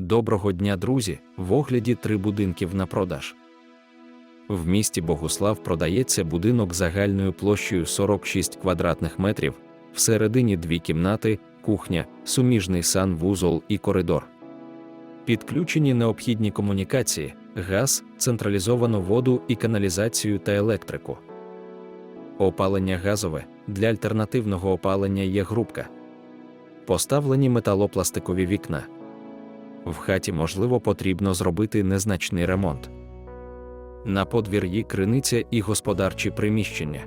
Доброго дня, друзі! В огляді три будинків на продаж. В місті Богуслав продається будинок загальною площею 46 квадратних метрів, всередині дві кімнати, кухня, суміжний санвузол і коридор. Підключені необхідні комунікації, газ, централізовану воду і каналізацію та електрику. Опалення газове для альтернативного опалення є грубка. Поставлені металопластикові вікна. В хаті, можливо, потрібно зробити незначний ремонт. На подвір'ї криниця і господарчі приміщення.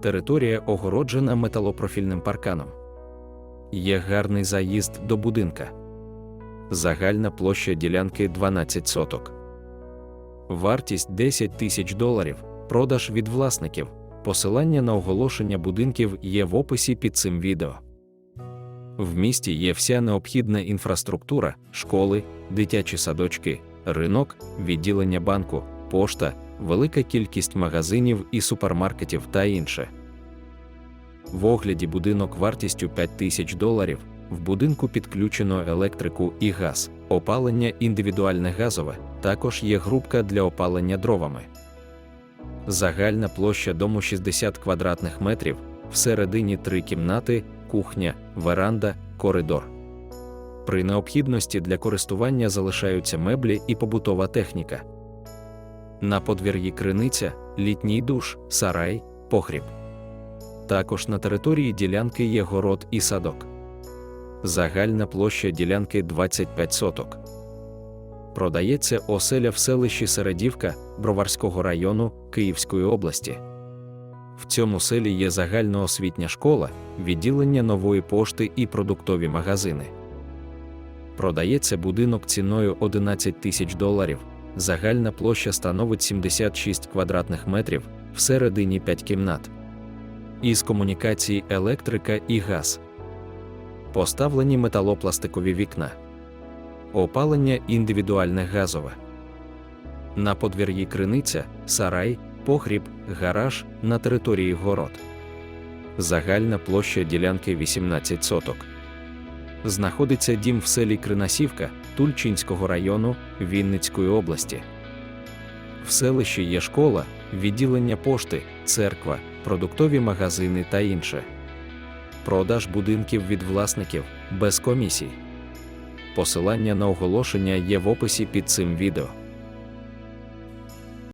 Територія огороджена металопрофільним парканом. Є гарний заїзд до будинка. Загальна площа ділянки 12 соток. Вартість 10 тисяч доларів. Продаж від власників. Посилання на оголошення будинків є в описі під цим відео. В місті є вся необхідна інфраструктура, школи, дитячі садочки, ринок, відділення банку, пошта, велика кількість магазинів і супермаркетів та інше. В огляді будинок вартістю 5 тисяч доларів. В будинку підключено електрику і газ, опалення індивідуальне газове, також є грубка для опалення дровами. Загальна площа дому 60 квадратних метрів, всередині три кімнати, кухня, веранда, коридор. При необхідності для користування залишаються меблі і побутова техніка. На подвір'ї криниця, літній душ, сарай, погріб. Також на території ділянки є город і садок. Загальна площа ділянки 25 соток. Продається оселя в селищі Середівка Броварського району Київської області. В цьому селі є загальноосвітня школа, відділення нової пошти і продуктові магазини. Продається будинок ціною 11 тисяч доларів. Загальна площа становить 76 квадратних метрів, всередині 5 кімнат. Із комунікацій електрика і газ. Поставлені металопластикові вікна. Опалення індивідуальне газове. На подвір'ї криниця, сарай, погріб, гараж на території город. Загальна площа ділянки 18 соток. Знаходиться дім в селі Кринасівка Тульчинського району Вінницької області. В селищі є школа, відділення пошти, церква, продуктові магазини та інше. Продаж будинків від власників без комісій. Посилання на оголошення є в описі під цим відео.